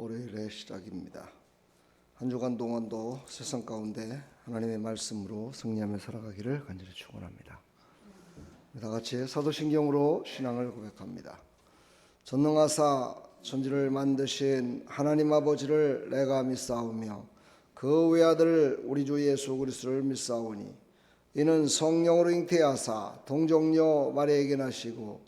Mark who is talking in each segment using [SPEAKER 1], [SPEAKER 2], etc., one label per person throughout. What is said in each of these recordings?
[SPEAKER 1] 월요일의 시작입니다. 한 주간 동안도 세상 가운데 하나님의 말씀으로 승리하며 살아가기를 간절히 축원합니다. 다 같이 사도신경으로 신앙을 고백합니다. 전능하사 천지를 만드신 하나님 아버지를 내가 믿사오며 그 외아들 우리 주 예수 그리스도를 믿사오니 이는 성령으로 잉태하사 동정녀 마리에게 나시고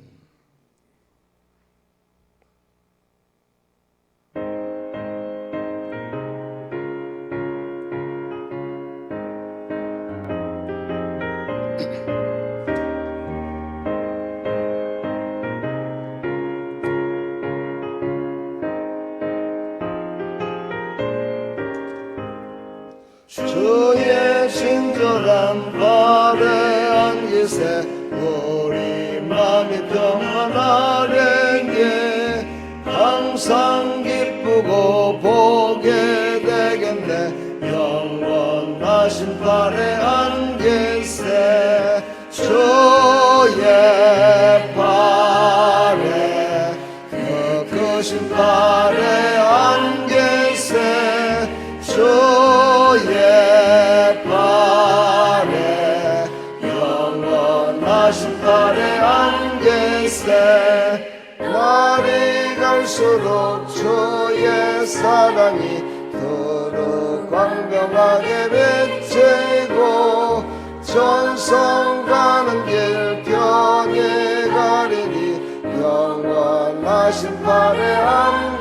[SPEAKER 1] 갈수록 주의 사랑이 더욱 광명하게 비치고 전성 가는 길 편히 가리니 영원하신 발에 안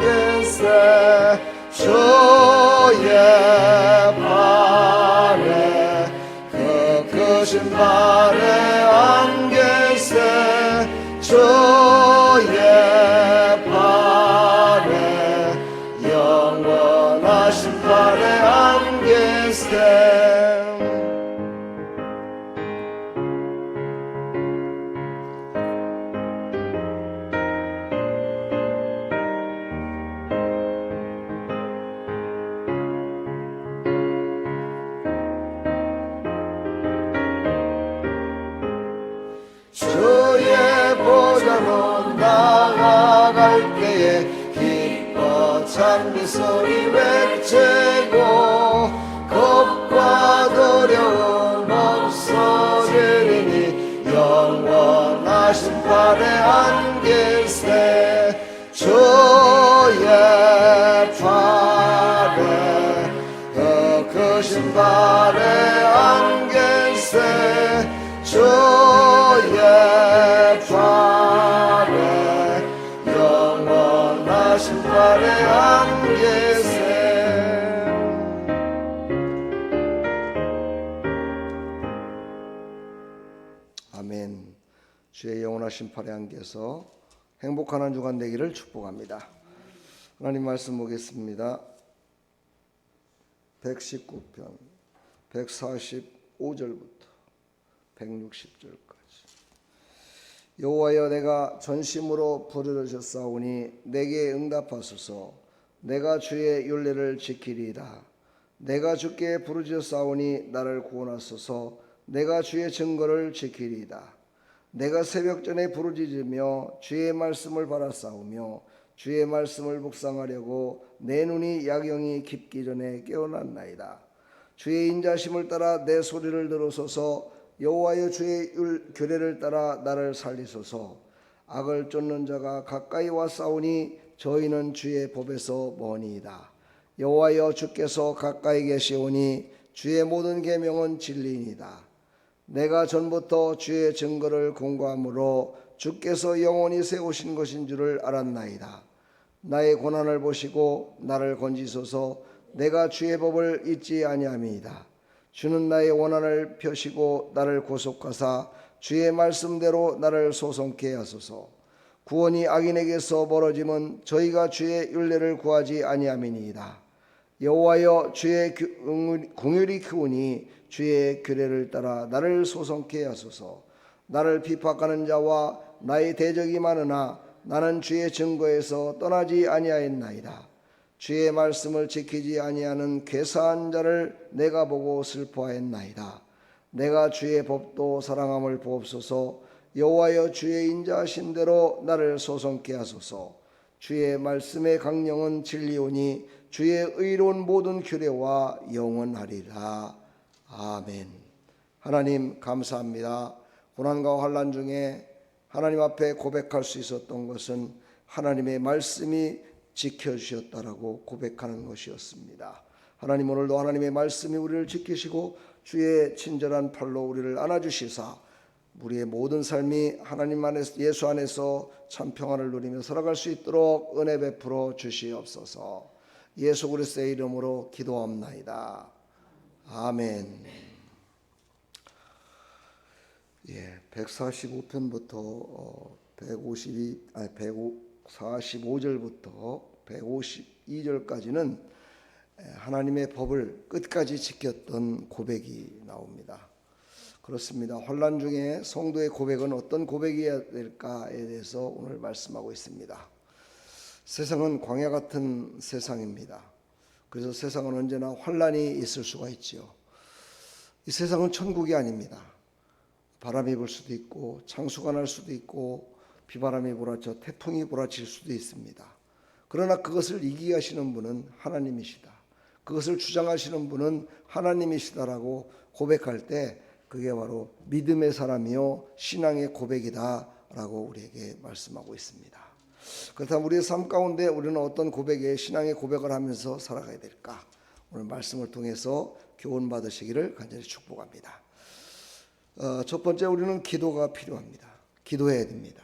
[SPEAKER 1] 찬미 소 발에 안겨서 행복한 한 주간 되기를 축복합니다. 하나님 말씀 보겠습니다. 119편 145절부터 160절까지. 여호와여 내가 전심으로 부르짖었사오니 내게 응답하소서. 내가 주의 윤례를 지키리이다. 내가 주께 부르짖었사오니 나를 구원하소서. 내가 주의 증거를 지키리이다 내가 새벽 전에 부르짖으며 주의 말씀을 바라싸우며 주의 말씀을 묵상하려고 내 눈이 야경이 깊기 전에 깨어났나이다. 주의 인자심을 따라 내 소리를 들으소서 여호와여 주의 율 규례를 따라 나를 살리소서. 악을 쫓는 자가 가까이 와 싸우니 저희는 주의 법에서 머니이다. 여호와여 주께서 가까이 계시오니 주의 모든 계명은 진리이다 내가 전부터 주의 증거를 공고함으로 주께서 영원히 세우신 것인 줄을 알았나이다. 나의 고난을 보시고 나를 건지소서. 내가 주의 법을 잊지 아니함이이다. 주는 나의 원한을 펴시고 나를 구속하사 주의 말씀대로 나를 소송케 하소서. 구원이 악인에게서 멀어짐은 저희가 주의 윤례를 구하지 아니함이니이다. 여호와여 주의 그- 공율이 크오니 주의 규례를 따라 나를 소송케 하소서. 나를 비박하는 자와 나의 대적이 많으나 나는 주의 증거에서 떠나지 아니하였나이다. 주의 말씀을 지키지 아니하는 괴사한 자를 내가 보고 슬퍼하였나이다. 내가 주의 법도 사랑함을 보옵소서. 여호와여 주의 인자하신 대로 나를 소송케 하소서. 주의 말씀의 강령은 진리오니 주의 의로운 모든 규례와 영원하리라. 아멘. 하나님 감사합니다. 고난과 환란 중에 하나님 앞에 고백할 수 있었던 것은 하나님의 말씀이 지켜주셨다라고 고백하는 것이었습니다. 하나님 오늘도 하나님의 말씀이 우리를 지키시고 주의 친절한 팔로 우리를 안아주시사 우리의 모든 삶이 하나님 안에서 예수 안에서 참 평안을 누리며 살아갈 수 있도록 은혜 베풀어 주시옵소서. 예수 그리스도의 이름으로 기도합나이다. 아멘. 예, 145편부터 152 아니 145절부터 152절까지는 하나님의 법을 끝까지 지켰던 고백이 나옵니다. 그렇습니다. 혼란 중에 성도의 고백은 어떤 고백이어야 될까에 대해서 오늘 말씀하고 있습니다. 세상은 광야 같은 세상입니다. 그래서 세상은 언제나 환란이 있을 수가 있지요. 이 세상은 천국이 아닙니다. 바람이 불 수도 있고 창수가 날 수도 있고 비바람이 불어쳐 태풍이 불어칠 수도 있습니다. 그러나 그것을 이기게 하시는 분은 하나님이시다. 그것을 주장하시는 분은 하나님이시다라고 고백할 때 그게 바로 믿음의 사람이요 신앙의 고백이다라고 우리에게 말씀하고 있습니다. 그렇다면 우리의 삶 가운데 우리는 어떤 고백에 신앙의 고백을 하면서 살아가야 될까? 오늘 말씀을 통해서 교훈 받으시기를 간절히 축복합니다. 어, 첫 번째 우리는 기도가 필요합니다. 기도해야 됩니다.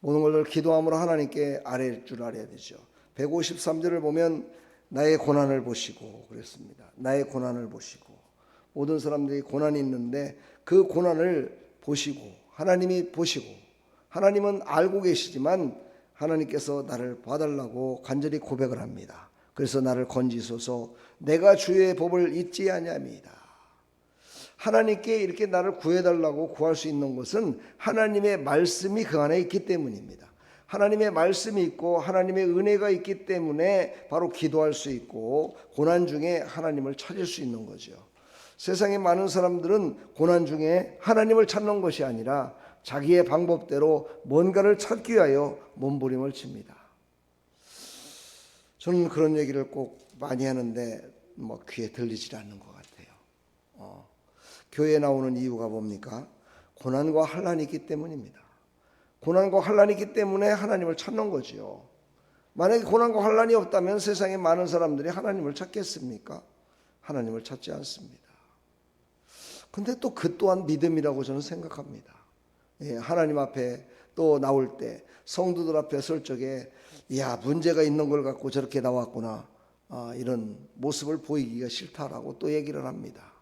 [SPEAKER 1] 모든 것을 기도함으로 하나님께 아뢰 줄 알아야 되죠. 153절을 보면 나의 고난을 보시고 그랬습니다. 나의 고난을 보시고 모든 사람들이 고난이 있는데 그 고난을 보시고 하나님이 보시고 하나님은 알고 계시지만 하나님께서 나를 봐달라고 간절히 고백을 합니다. 그래서 나를 건지소서 내가 주의 법을 잊지 아니함이다. 하나님께 이렇게 나를 구해달라고 구할 수 있는 것은 하나님의 말씀이 그 안에 있기 때문입니다. 하나님의 말씀이 있고 하나님의 은혜가 있기 때문에 바로 기도할 수 있고 고난 중에 하나님을 찾을 수 있는 거죠. 세상에 많은 사람들은 고난 중에 하나님을 찾는 것이 아니라 자기의 방법대로 뭔가를 찾기 위하여 몸부림을 칩니다. 저는 그런 얘기를 꼭 많이 하는데 뭐 귀에 들리질 않는 것 같아요. 어, 교회에 나오는 이유가 뭡니까? 고난과 환란이 있기 때문입니다. 고난과 환란이 있기 때문에 하나님을 찾는 거지요. 만약에 고난과 환란이 없다면 세상에 많은 사람들이 하나님을 찾겠습니까? 하나님을 찾지 않습니다. 근데 또 그 또한 믿음이라고 저는 생각합니다. 예, 하나님 앞에 또 나올 때 성도들 앞에 설 적에 야 문제가 있는 걸 갖고 저렇게 나왔구나 아, 이런 모습을 보이기가 싫다라고 또 얘기를 합니다.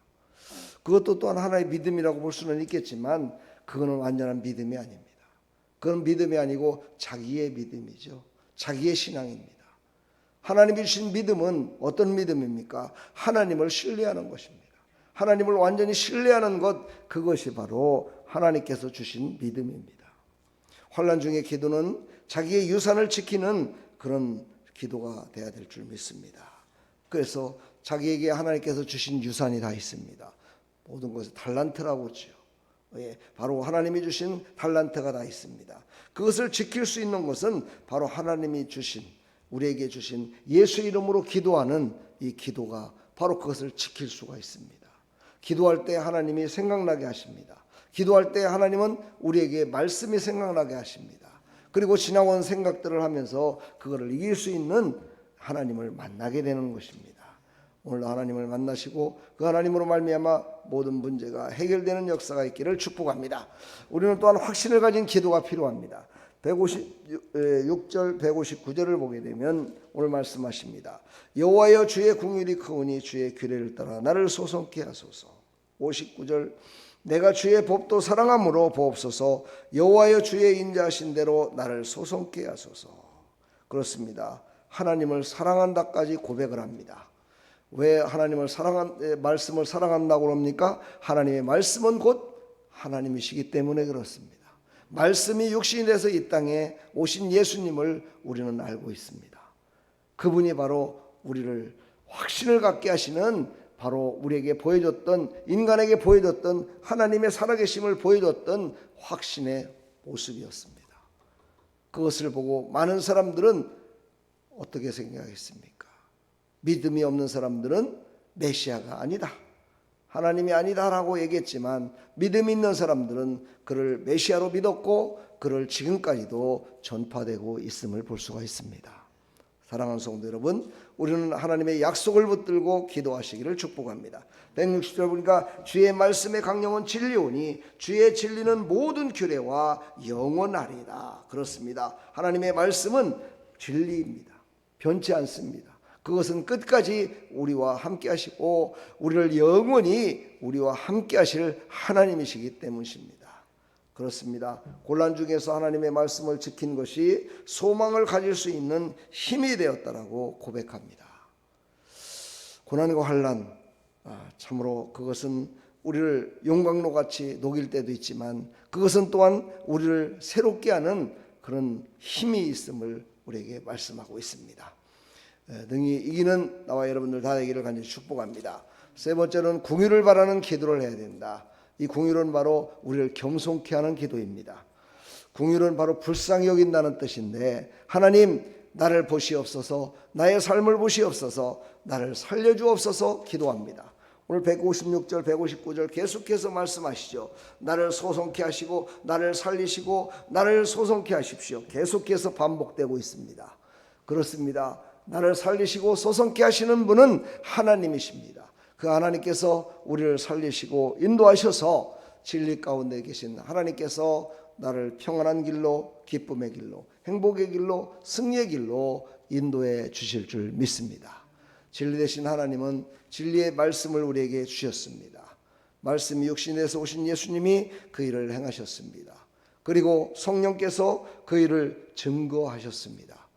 [SPEAKER 1] 그것도 또한 하나의 믿음이라고 볼 수는 있겠지만 그거는 완전한 믿음이 아닙니다. 그건 믿음이 아니고 자기의 믿음이죠. 자기의 신앙입니다. 하나님이 주신 믿음은 어떤 믿음입니까? 하나님을 신뢰하는 것입니다. 하나님을 완전히 신뢰하는 것 그것이 바로 하나님께서 주신 믿음입니다. 환란 중의 기도는 자기의 유산을 지키는 그런 기도가 돼야 될 줄 믿습니다. 그래서 자기에게 하나님께서 주신 유산이 다 있습니다. 모든 것을 달란트라고 하죠. 예, 바로 하나님이 주신 달란트가 다 있습니다. 그것을 지킬 수 있는 것은 바로 하나님이 주신 우리에게 주신 예수 이름으로 기도하는 이 기도가 바로 그것을 지킬 수가 있습니다. 기도할 때 하나님이 생각나게 하십니다. 기도할 때 하나님은 우리에게 말씀이 생각나게 하십니다. 그리고 지나온 생각들을 하면서 그거를 이길 수 있는 하나님을 만나게 되는 것입니다. 오늘 하나님을 만나시고 그 하나님으로 말미암아 모든 문제가 해결되는 역사가 있기를 축복합니다. 우리는 또한 확신을 가진 기도가 필요합니다. 156절 159절을 보게 되면 오늘 말씀하십니다. 여호와여 주의 궁율이 크오니 주의 규례를 따라 나를 소송케 하소서. 59절 내가 주의 법도 사랑함으로 보옵소서. 여호와여 주의 인자하신 대로 나를 소송케 하소서. 그렇습니다. 하나님을 사랑한다까지 고백을 합니다. 왜 하나님을 사랑한 에, 말씀을 사랑한다고 그럽니까? 하나님의 말씀은 곧 하나님이시기 때문에 그렇습니다. 말씀이 육신이 돼서 이 땅에 오신 예수님을 우리는 알고 있습니다. 그분이 바로 우리를 확신을 갖게 하시는 바로 우리에게 보여줬던 인간에게 보여줬던 하나님의 살아계심을 보여줬던 확신의 모습이었습니다. 그것을 보고 많은 사람들은 어떻게 생각했습니까? 믿음이 없는 사람들은 메시아가 아니다. 하나님이 아니다라고 얘기했지만 믿음 있는 사람들은 그를 메시아로 믿었고 그를 지금까지도 전파되고 있음을 볼 수가 있습니다. 사랑하는 성도 여러분, 우리는 하나님의 약속을 붙들고 기도하시기를 축복합니다. 160절 보니까 주의 말씀의 강령은 진리오니 주의 진리는 모든 규례와 영원하리라. 그렇습니다. 하나님의 말씀은 진리입니다. 변치 않습니다. 그것은 끝까지 우리와 함께 하시고 우리를 영원히 우리와 함께 하실 하나님이시기 때문입니다. 그렇습니다. 고난 중에서 하나님의 말씀을 지킨 것이 소망을 가질 수 있는 힘이 되었다라고 고백합니다. 고난과 환란 아, 참으로 그것은 우리를 용광로 같이 녹일 때도 있지만 그것은 또한 우리를 새롭게 하는 그런 힘이 있음을 우리에게 말씀하고 있습니다. 에, 능히 이기는 나와 여러분들 다 되기를 간절히 축복합니다. 세 번째는 궁유를 바라는 기도를 해야 된다. 이 궁유는 바로 우리를 겸손케 하는 기도입니다. 궁유는 바로 불쌍히 여긴다는 뜻인데 하나님 나를 보시옵소서 나의 삶을 보시옵소서 나를 살려주옵소서 기도합니다. 오늘 156절 159절 계속해서 말씀하시죠. 나를 소송케 하시고 나를 살리시고 나를 소송케 하십시오. 계속해서 반복되고 있습니다. 그렇습니다. 나를 살리시고 소송케 하시는 분은 하나님이십니다. 그 하나님께서 우리를 살리시고 인도하셔서 진리 가운데 계신 하나님께서 나를 평안한 길로 기쁨의 길로 행복의 길로 승리의 길로 인도해 주실 줄 믿습니다. 진리 되신 하나님은 진리의 말씀을 우리에게 주셨습니다. 말씀이 육신에서 오신 예수님이 그 일을 행하셨습니다. 그리고 성령께서 그 일을 증거하셨습니다.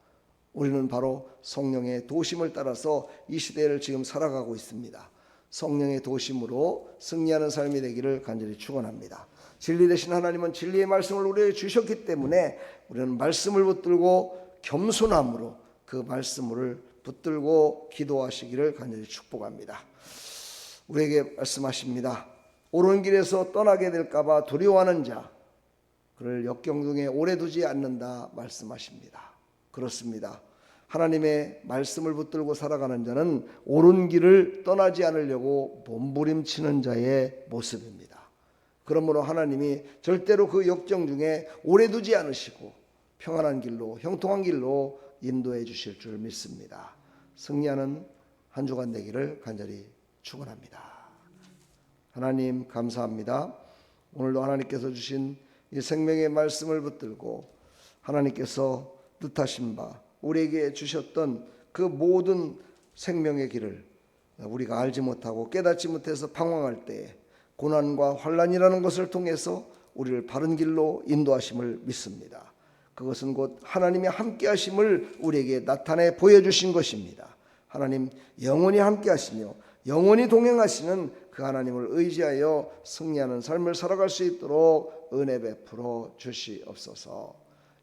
[SPEAKER 1] 우리는 바로 성령의 도심을 따라서 이 시대를 지금 살아가고 있습니다. 성령의 도심으로 승리하는 삶이 되기를 간절히 축원합니다. 진리 되신 하나님은 진리의 말씀을 우리에게 주셨기 때문에 우리는 말씀을 붙들고 겸손함으로 그 말씀을 붙들고 기도하시기를 간절히 축복합니다. 우리에게 말씀하십니다. 옳은 길에서 떠나게 될까봐 두려워하는 자, 그를 역경중에 오래 두지 않는다 말씀하십니다. 그렇습니다. 하나님의 말씀을 붙들고 살아가는 자는 옳은 길을 떠나지 않으려고 몸부림치는 자의 모습입니다. 그러므로 하나님이 절대로 그 역정 중에 오래 두지 않으시고 평안한 길로 형통한 길로 인도해 주실 줄 믿습니다. 승리하는 한 주간 되기를 간절히 축원합니다. 하나님 감사합니다. 오늘도 하나님께서 주신 이 생명의 말씀을 붙들고 하나님께서 뜻하신 바 우리에게 주셨던 그 모든 생명의 길을 우리가 알지 못하고 깨닫지 못해서 방황할 때에 고난과 환란이라는 것을 통해서 우리를 바른 길로 인도하심을 믿습니다. 그것은 곧 하나님의 함께 하심을 우리에게 나타내 보여주신 것입니다. 하나님 영원히 함께 하시며 영원히 동행하시는 그 하나님을 의지하여 승리하는 삶을 살아갈 수 있도록 은혜 베풀어 주시옵소서.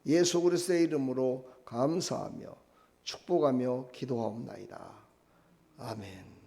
[SPEAKER 1] 예수 그리스도의 이름으로 감사하며 축복하며 기도하옵나이다. 아멘.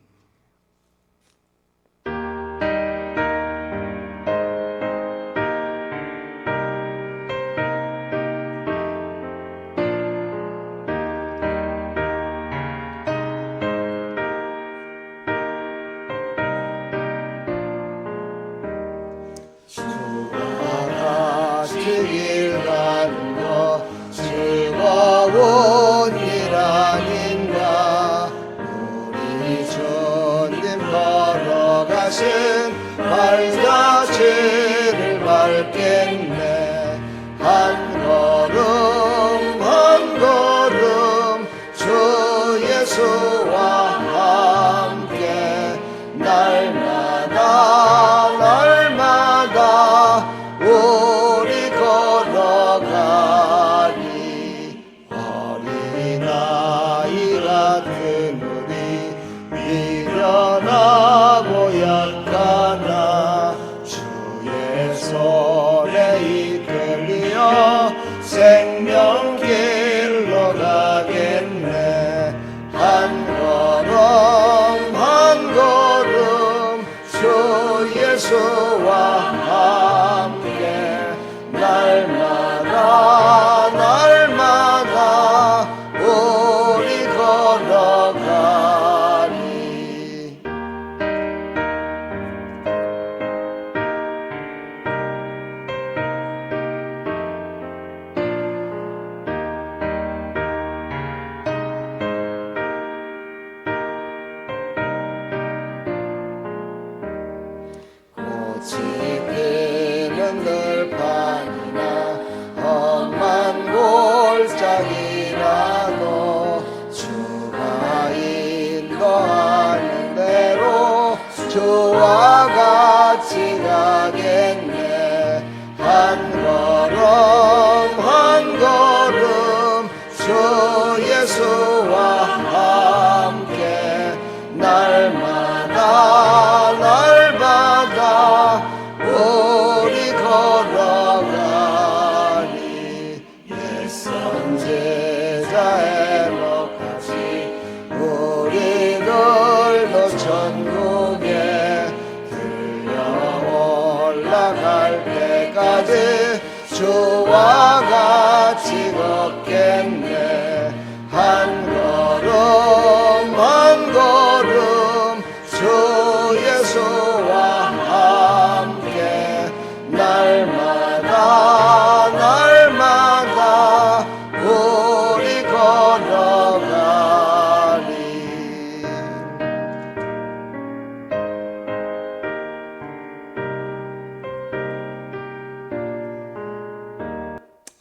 [SPEAKER 1] to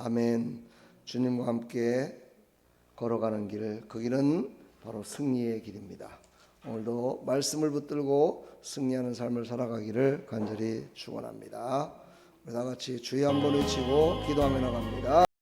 [SPEAKER 1] 아멘. 주님과 함께 걸어가는 길, 그 길은 바로 승리의 길입니다. 오늘도 말씀을 붙들고 승리하는 삶을 살아가기를 간절히 축원합니다. 다 같이 주여 한번 외치고 기도하며 나갑니다.